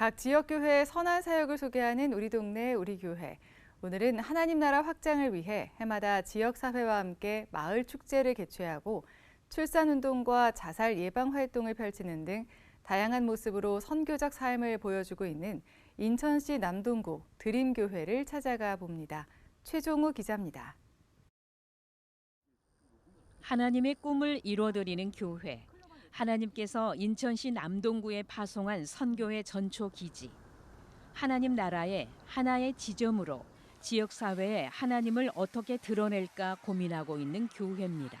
각 지역교회의 선한 사역을 소개하는 우리 동네 우리 교회. 오늘은 하나님 나라 확장을 위해 해마다 지역사회와 함께 마을 축제를 개최하고 출산운동과 자살 예방 활동을 펼치는 등 다양한 모습으로 선교적 삶을 보여주고 있는 인천시 남동구 드림교회를 찾아가 봅니다. 최종우 기자입니다. 하나님의 꿈을 이루어드리는 교회. 하나님께서 인천시 남동구에 파송한 선교의 전초 기지. 하나님 나라의 하나의 지점으로 지역 사회에 하나님을 어떻게 드러낼까 고민하고 있는 교회입니다.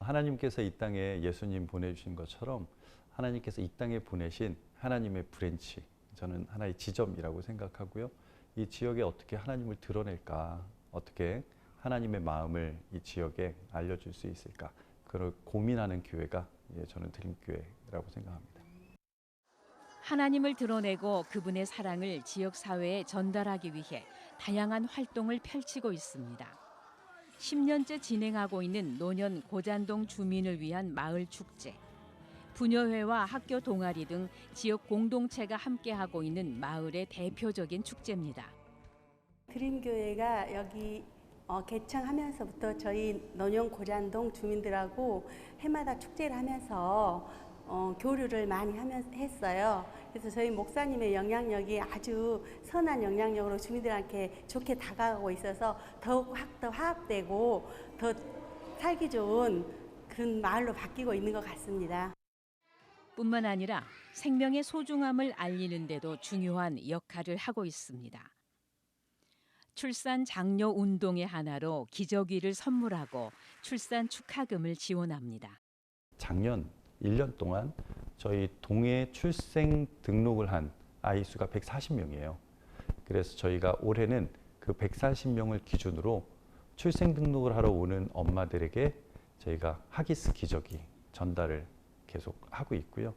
하나님께서 이 땅에 예수님 보내주신 것처럼 하나님께서 이 땅에 보내신 하나님의 브랜치, 저는 하나의 지점이라고 생각하고요. 이 지역에 어떻게 하나님을 드러낼까, 어떻게 하나님의 마음을 이 지역에 알려줄 수 있을까, 그걸 고민하는 교회가 예, 저는 드림교회라고 생각합니다. 하나님을 드러내고 그분의 사랑을 지역 사회에 전달하기 위해 다양한 활동을 펼치고 있습니다. 10년째 진행하고 있는 노년 고잔동 주민을 위한 마을 축제. 부녀회와 학교 동아리 등 지역 공동체가 함께하고 있는 마을의 대표적인 축제입니다. 드림교회가 여기 어, 개청하면서부터 저희 논영 고잔동 주민들하고 해마다 축제를 하면서 어, 교류를 많이 하면서 했어요. 그래서 저희 목사님의 영향력이 아주 선한 영향력으로 주민들한테 좋게 다가가고 있어서 더욱 확 더 화합되고 더 살기 좋은 그런 마을로 바뀌고 있는 것 같습니다. 뿐만 아니라 생명의 소중함을 알리는 데도 중요한 역할을 하고 있습니다. 출산 장려 운동의 하나로 기저귀를 선물하고 출산 축하금을 지원합니다. 작년 1년 동안 저희 동에 출생 등록을 한 아이 수가 140명이에요. 그래서 저희가 올해는 그 140명을 기준으로 출생 등록을 하러 오는 엄마들에게 저희가 하기스 기저귀 전달을 계속 하고 있고요.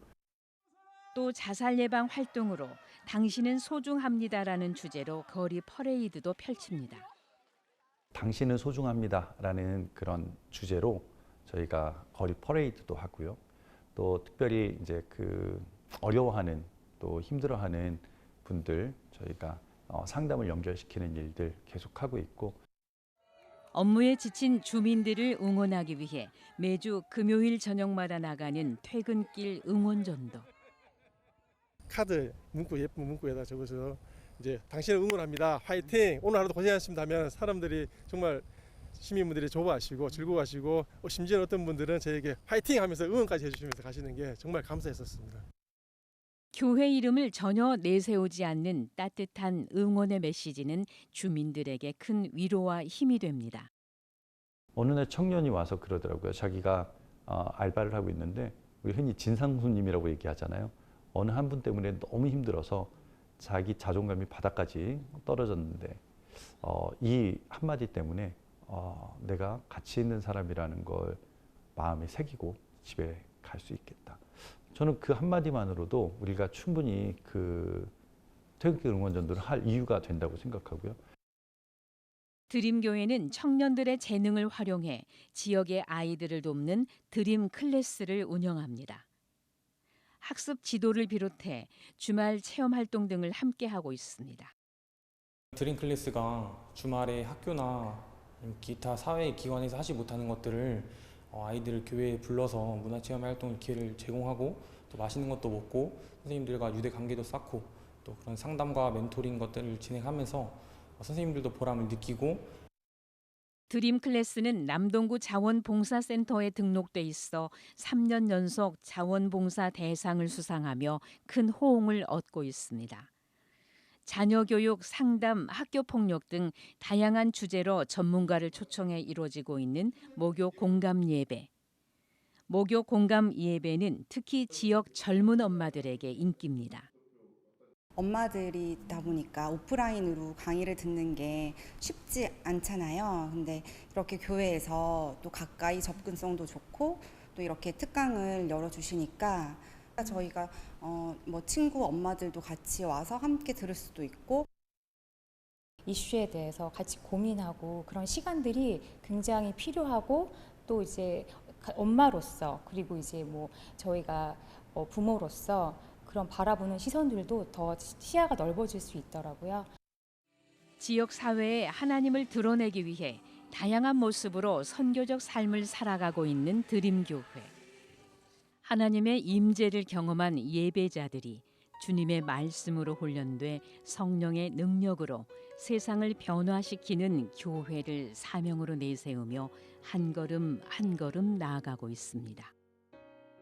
또 자살 예방 활동으로 당신은 소중합니다라는 주제로 거리 퍼레이드도 펼칩니다. 당신은 소중합니다라는 그런 주제로 저희가 거리 퍼레이드도 하고요. 또 특별히 이제 그 어려워하는 또 힘들어하는 분들 저희가 어, 상담을 연결시키는 일들 계속하고 있고 업무에 지친 주민들을 응원하기 위해 매주 금요일 저녁마다 나가는 퇴근길 응원전도. 카드 문구 예쁜 문구에다 적어서 이제 당신을 응원합니다. 화이팅! 오늘 하루도 고생하셨습니다 하면 사람들이 정말 시민분들이 좋아하시고 즐거워하시고 어, 심지어 어떤 분들은 저에게 화이팅 하면서 응원까지 해주시면서 가시는 게 정말 감사했었습니다. 교회 이름을 전혀 내세우지 않는 따뜻한 응원의 메시지는 주민들에게 큰 위로와 힘이 됩니다. 어느 날 청년이 와서 그러더라고요. 자기가 어, 알바를 하고 있는데 우리 흔히 진상손님이라고 얘기하잖아요. 어느 한 분 때문에 너무 힘들어서 자기 자존감이 바닥까지 떨어졌는데 어, 이 한마디 때문에 어, 내가 가치 있는 사람이라는 걸 마음에 새기고 집에 갈 수 있겠다. 저는 그 한마디만으로도 우리가 충분히 그 퇴근길 응원전도를 할 이유가 된다고 생각하고요. 드림교회는 청년들의 재능을 활용해 지역의 아이들을 돕는 드림 클래스를 운영합니다. 학습 지도를 비롯해 주말 체험 활동 등을 함께 하고 있습니다. 드림 클래스가 주말에 학교나 기타 사회 기관에서 하지 못하는 것들을 어, 아이들을 교회에 불러서 문화 체험 활동 기회를 제공하고 또 맛있는 것도 먹고 선생님들과 유대 관계도 쌓고 또 그런 상담과 멘토링 것들을 진행하면서 어, 선생님들도 보람을 느끼고 드림 클래스는 남동구 자원봉사센터에 등록돼 있어 3년 연속 자원봉사 대상을 수상하며 큰 호응을 얻고 있습니다. 자녀 교육, 상담, 학교 폭력 등 다양한 주제로 전문가를 초청해 이루어지고 있는 목요 공감 예배. 목요 공감 예배는 특히 지역 젊은 엄마들에게 인기입니다. 엄마들이다 보니까 오프라인으로 강의를 듣는 게 쉽지 않잖아요. 근데 이렇게 교회에서 또 가까이 접근성도 좋고 또 이렇게 특강을 열어주시니까 저희가 어, 뭐 친구 엄마들도 같이 와서 함께 들을 수도 있고 이슈에 대해서 같이 고민하고 그런 시간들이 굉장히 필요하고 또 이제 엄마로서 그리고 이제 뭐 저희가 어, 부모로서 그런 바라보는 시선들도 더 시야가 넓어질 수 있더라고요. 지역 사회에 하나님을 드러내기 위해 다양한 모습으로 선교적 삶을 살아가고 있는 드림교회. 하나님의 임재를 경험한 예배자들이 주님의 말씀으로 훈련돼 성령의 능력으로 세상을 변화시키는 교회를 사명으로 내세우며 한 걸음 한 걸음 나아가고 있습니다.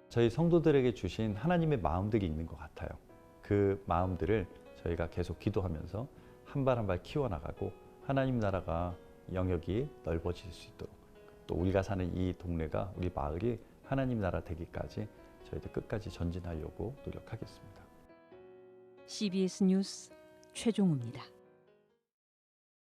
저희 성도들에게 주신 하나님의 마음들이 있는 것 같아요. 그 마음들을 저희가 계속 기도하면서 한 발 한 발 키워나가고 하나님 나라가 영역이 넓어질 수 있도록 또 우리가 사는 이 동네가 우리 마을이 하나님 나라 되기까지 저희들 끝까지 전진하려고 노력하겠습니다. CBS 뉴스 최종우입니다.